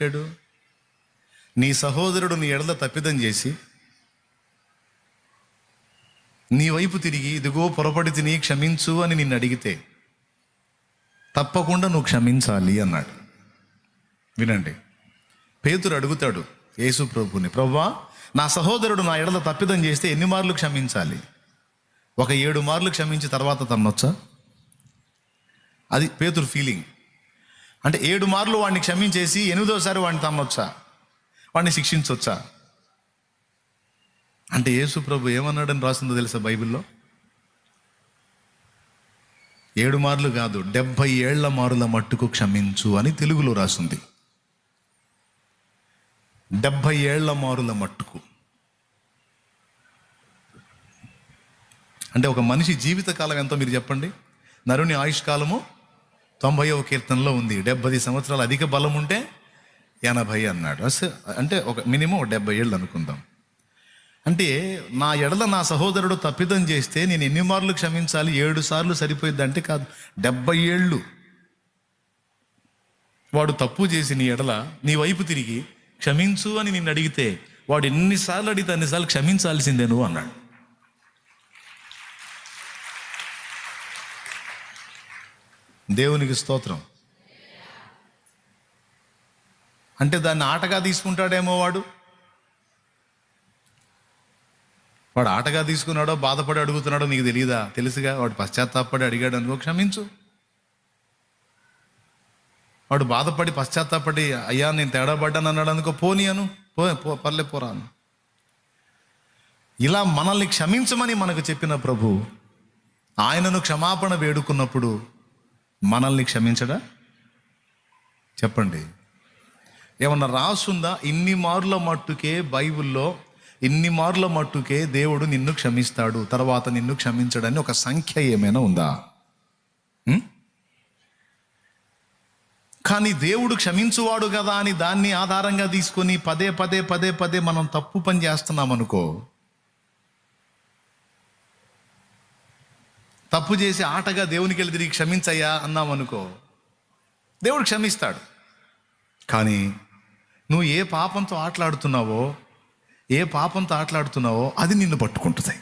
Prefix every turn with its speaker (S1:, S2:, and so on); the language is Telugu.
S1: పెట్టాడు నీ సహోదరుడు నీ ఎడల తప్పిదం చేసి నీ వైపు తిరిగి ఇదిగో పొరపడి తిని క్షమించు అని నిన్ను అడిగితే తప్పకుండా నువ్వు క్షమించాలి అన్నాడు. వినండి. పేతురు అడుగుతాడు యేసు ప్రభుని ప్రవ్వా నా సహోదరుడు నా ఎడల తప్పిదం చేస్తే ఎన్ని మార్లు క్షమించాలి? ఒక ఏడు మార్లు క్షమించి తర్వాత తన్నొచ్చా? అది పేతురు ఫీలింగ్ అంటే ఏడు మార్లు వాడిని క్షమించేసి ఎనిమిదోసారి వాడిని తమ్మొచ్చా? వాడిని శిక్షించవచ్చా అంటే యేసు ప్రభు ఏమన్నాడని రాసిందో తెలుసా బైబిల్లో? ఏడు మార్లు కాదు డెబ్భై ఏళ్ళ మారుల మట్టుకు క్షమించు అని తెలుగులో రాసింది. డెబ్భై ఏళ్ళ మారుల మట్టుకు. అంటే ఒక మనిషి జీవితకాలం ఎంతో మీరు చెప్పండి? నరుని ఆయుష్కాలము తొంభైవ కీర్తనలో ఉంది. డెబ్బై సంవత్సరాలు అధిక బలం ఉంటే ఎనభై అన్నాడు. అసలు అంటే ఒక మినిమం డెబ్బై ఏళ్ళు అనుకుందాం. అంటే నా ఎడల నా సహోదరుడు తప్పిదం చేస్తే నేను ఎన్ని మార్లు క్షమించాలి? ఏడు సార్లు సరిపోయింది అంటే కాదు. డెబ్బై ఏళ్ళు. వాడు తప్పు చేసి నీ ఎడల నీ వైపు తిరిగి క్షమించు అని నిన్ను అడిగితే వాడు ఎన్నిసార్లు అడిగితే అన్నిసార్లు క్షమించాల్సిందే నువ్వు అన్నాడు. దేవునికి స్తోత్రం. అంటే దాన్ని ఆటగా తీసుకుంటాడేమో వాడు? వాడు ఆటగా తీసుకున్నాడో బాధపడి అడుగుతున్నాడో నీకు తెలియదా తెలుసుగా? వాడు పశ్చాత్తాపడి అడిగాడు అనుకో క్షమించు. వాడు బాధపడి పశ్చాత్తాపడి అయ్యా నేను తేడా పడ్డాను అన్నాడు అనుకో పోనీ అను. పో పో పర్లే పోరాను ఇలా మనల్ని క్షమించమని మనకు చెప్పిన ప్రభు ఆయనను క్షమాపణ వేడుకున్నప్పుడు మనల్ని క్షమించడా? చెప్పండి. ఏమన్నా రాసుందా? ఇన్ని మార్ల మట్టుకే బైబిల్లో ఇన్ని మార్ల మట్టుకే దేవుడు నిన్ను క్షమిస్తాడు తర్వాత నిన్ను క్షమించడని ఒక సంఖ్య ఏమైనా ఉందా? కానీ దేవుడు క్షమించువాడు కదా అని దాన్ని ఆధారంగా తీసుకొని పదే పదే పదే పదే మనం తప్పు పని చేస్తున్నాం అనుకో తప్పు చేసి ఆటగా దేవునికి వెళ్ళి తిరిగి క్షమించయ్యా అన్నాం అనుకో దేవుడు క్షమిస్తాడు. కానీ నువ్వు ఏ పాపంతో ఆటలాడుతున్నావో ఏ పాపంతో ఆటలాడుతున్నావో అది నిన్ను పట్టుకుంటుంది